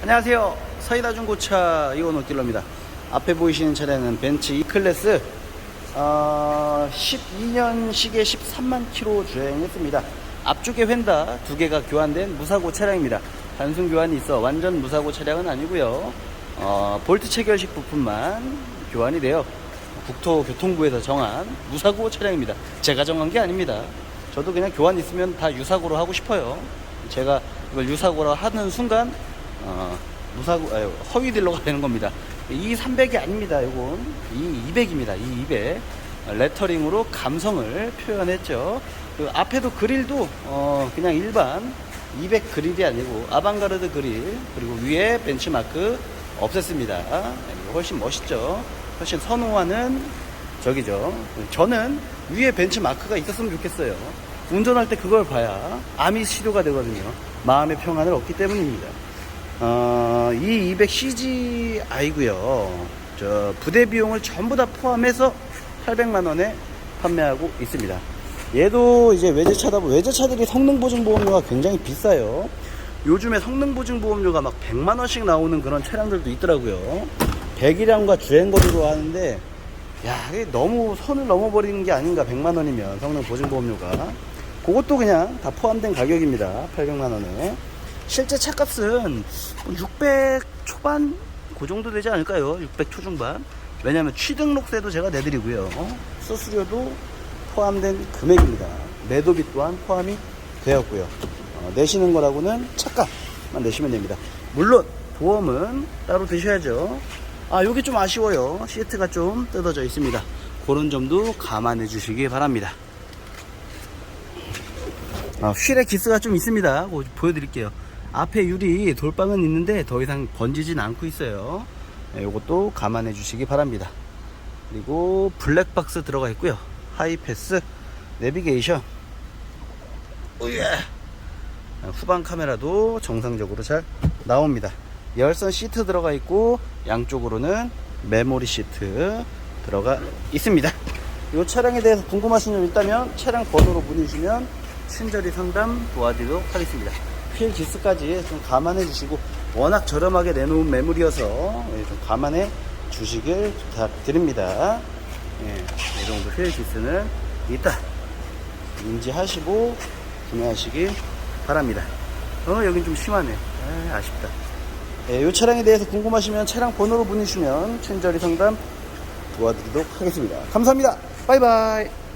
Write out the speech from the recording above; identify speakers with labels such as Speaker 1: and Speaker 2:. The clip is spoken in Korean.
Speaker 1: 안녕하세요. 서희다중고차 이원호 딜러입니다. 앞에 보이시는 차량은 벤츠 E클래스 어, 12년식에 13만 킬로 주행했습니다. 앞쪽에 휀다 두 개가 교환된 무사고 차량입니다. 단순 교환이 있어 완전 무사고 차량은 아니고요. 어, 볼트 체결식 부품만 교환이 돼요. 국토교통부에서 정한 무사고 차량입니다. 제가 정한 게 아닙니다. 저도 그냥 교환 있으면 다 유사고로 하고 싶어요. 제가 이걸 유사고로 하는 순간 어, 무사고 아유, 허위 딜러가 되는 겁니다. 이 300이 아닙니다. 이건 이 200입니다. 이 200 레터링으로 감성을 표현했죠. 그 앞에도 그릴도 어, 그냥 일반 200 그릴이 아니고 아방가르드 그릴 그리고 위에 벤치마크 없앴습니다. 훨씬 멋있죠. 훨씬 선호하는 저기죠. 저는 위에 벤치마크가 있었으면 좋겠어요. 운전할 때 그걸 봐야 암이 치료가 되거든요. 마음의 평안을 얻기 때문입니다. 어, 이 200CGI고요. 저 부대 비용을 전부 다 포함해서 800만 원에 판매하고 있습니다. 얘도 이제 외제차다 보 외제차들이 성능 보증 보험료가 굉장히 비싸요. 요즘에 성능 보증 보험료가 막 100만 원씩 나오는 그런 차량들도 있더라고요. 배기량과 주행 거리로 하는데 야, 이게 너무 선을 넘어버리는 게 아닌가 100만 원이면 성능 보증 보험료가 그것도 그냥 다 포함된 가격입니다. 800만 원에. 실제 차값은 600 초반 그 정도 되지 않을까요? 600 초중반. 왜냐면 취등록세도 제가 내드리고요. 수수료도 포함된 금액입니다. 매도비 또한 포함이 되었고요. 어, 내시는 거라고는 차값만 내시면 됩니다. 물론 보험은 따로 드셔야죠. 아, 여기 좀 아쉬워요. 시트가 좀 뜯어져 있습니다. 그런 점도 감안해 주시기 바랍니다. 아, 휠에 기스가 좀 있습니다. 보여드릴게요. 앞에 유리 돌방은 있는데 더 이상 번지진 않고 있어요. 네, 이것도 감안해 주시기 바랍니다. 그리고 블랙박스 들어가 있고요. 하이패스, 내비게이션. 오예. 아, 후방 카메라도 정상적으로 잘 나옵니다. 열선 시트 들어가 있고 양쪽으로는 메모리 시트 들어가 있습니다. 이 차량에 대해서 궁금하신 점 있다면 차량 번호로 문의 주시면 친절히 상담 도와드리도록 하겠습니다. 휠 기스까지 좀 감안해 주시고 워낙 저렴하게 내놓은 매물이어서 예, 좀 감안해 주시길 부탁드립니다. 예, 이 정도 휠 기스는 있다. 인지하시고 구매하시기 바랍니다. 어, 여긴 좀 심하네. 아, 아쉽다. 예, 이 차량에 대해서 궁금하시면 차량 번호로 문의 주시면 친절히 상담 도와드리도록 하겠습니다. 감사합니다. 바이바이.